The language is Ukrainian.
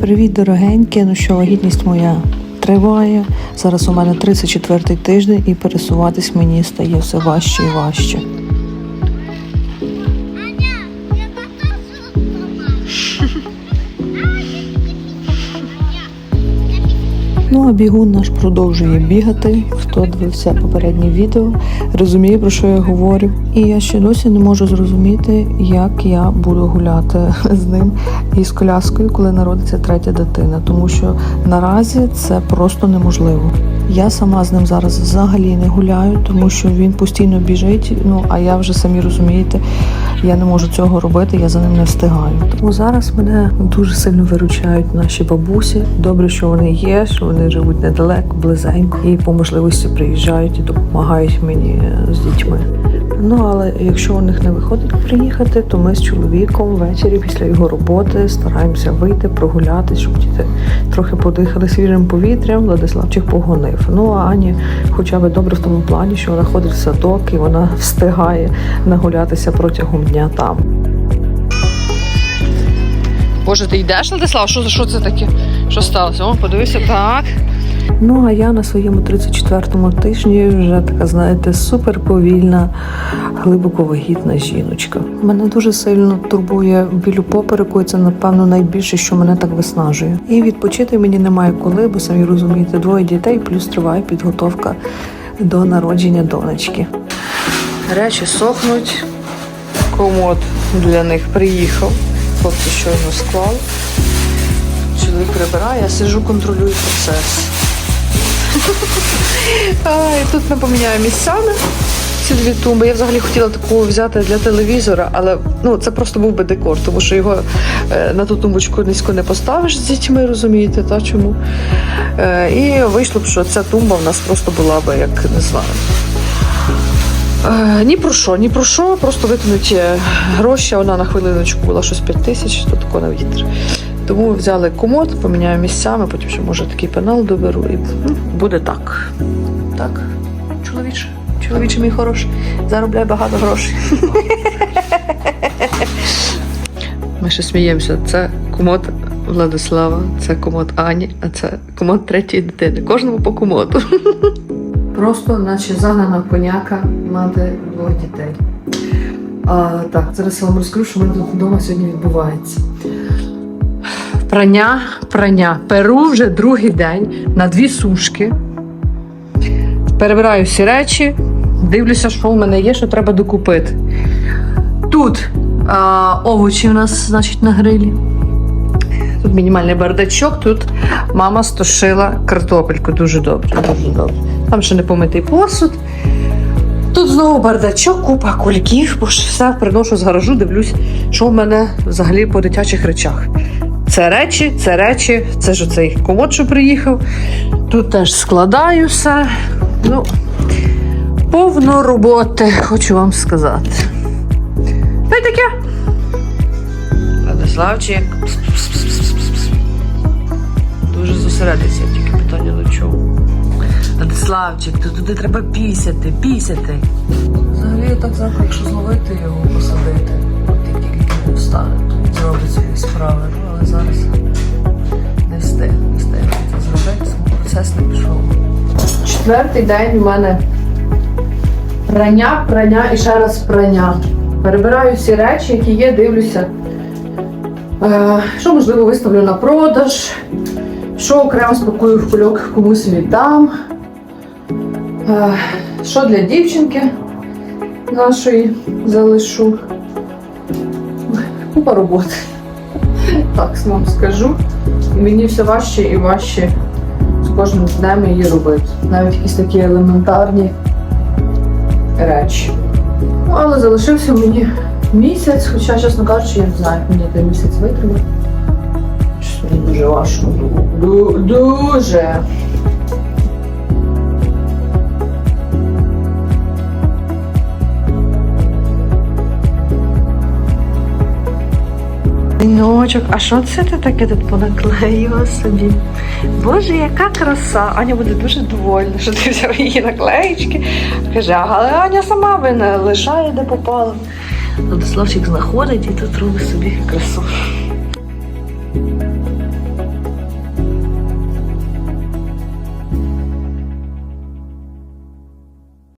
Привіт, дорогенькі. Ну що, вагітність моя триває. Зараз у мене 34-й тиждень і пересуватись мені стає все важче і важче. А бігун наш продовжує бігати. Хто дивився попереднє відео, розуміє про що я говорю. І я ще досі не можу зрозуміти, як я буду гуляти з ним і з коляскою, коли народиться третя дитина, тому що наразі це просто неможливо. Я сама з ним зараз взагалі не гуляю, тому що він постійно біжить. Ну а я вже самі розумієте, я не можу цього робити, я за ним не встигаю. Тому зараз мене дуже сильно виручають наші бабусі. Добре, що вони є, що вони живуть недалеко, близенько і по можливості приїжджають і допомагають мені з дітьми. Ну але якщо у них не виходить приїхати, то ми з чоловіком ввечері після його роботи стараємося вийти, прогулятись, щоб діти трохи подихали свіжим повітрям. Владиславчик погонив. Ну а Ані хоча б добре в тому плані, що вона ходить в садок і вона встигає нагулятися протягом дня там. Боже, ти йдеш, Владислав? Що, що це таке? Що сталося? О, подивися, так. Ну а я на своєму 34-му тижні вже така, знаєте, суперповільна, глибоко вагітна жіночка. Мене дуже сильно турбує біль у попереку, і це напевно найбільше, що мене так виснажує. І відпочити мені немає коли, бо самі розумієте, двоє дітей, плюс триває підготовка до народження донечки. Речі сохнуть. Комод для них приїхав. Хлопці щойно склали. Чоловік прибирає, я сижу, контролюю процес. І тут ми поміняємо місцями ці дві тумби. Я взагалі хотіла таку взяти для телевізора, але ну, це просто був би декор, тому що його е, на ту тумбочку низько не поставиш з дітьми, розумієте, та чому. Е, і вийшло б, що ця тумба в нас просто була би, як не знаю. Е, Ні про що, ні про що, просто викинуть гроші. Вона на хвилиночку була щось 5 тисяч, то тако на вітер. Тому взяли комод, поміняю місцями, потім ще може такий пенал доберу і ну, буде так. Так, чоловіче, чоловіче мій хороший, заробляй багато грошей. Ми ще сміємося. Це комод Владислава, це комод Ані, а це комод третьої дитини. Кожному по комоду. Просто, наче загнана коняка мати двох дітей. А, так, зараз я вам розкажу, що в мене тут вдома сьогодні відбувається. Прання, прання. Перу вже другий день на дві сушки. Перебираю всі речі, дивлюся, що в мене є, що треба докупити. Тут а, овочі у нас, значить, на грилі. Тут мінімальний бардачок, тут мама стошила картопельку дуже добре, дуже добре. Там ще не помитий посуд. Тут знову бардачок, купа кульків, бо ж все приношу з гаражу, дивлюсь, що в мене взагалі по дитячих речах. Це речі, це речі, це ж оцей комод, що приїхав. Тут теж складаю все. Ну, повно роботи, хочу вам сказати. Та й таке. Владиславчик. Дуже зосередиться, тільки питання до чого. Владиславчик, то туди треба пісяти, пісяти. Взагалі я так завтра, якщо зловити його, посадити, Четвертий день у мене прання, прання і ще раз прання. Перебираю всі речі, які є, дивлюся. Е, що можливо виставлю на продаж, що окремо спакую в кульок комусь віддам. Е, що для дівчинки нашої залишу. Купа роботи. Так вам скажу. І мені все важче і важче кожним днем її робити. Навіть якісь такі елементарні речі. Ну, але залишився мені місяць, хоча, чесно кажучи, я не знаю, як мені той місяць витримав. Мені дуже важко. Дуже. Синочок, а що це ти таке тут понаклеїла собі? Боже, яка краса! Аня буде дуже довольна, що ти взяв її наклеїчки. Каже, але Аня сама вина лишає, де попала. Владиславчик знаходить і тут робить собі красу.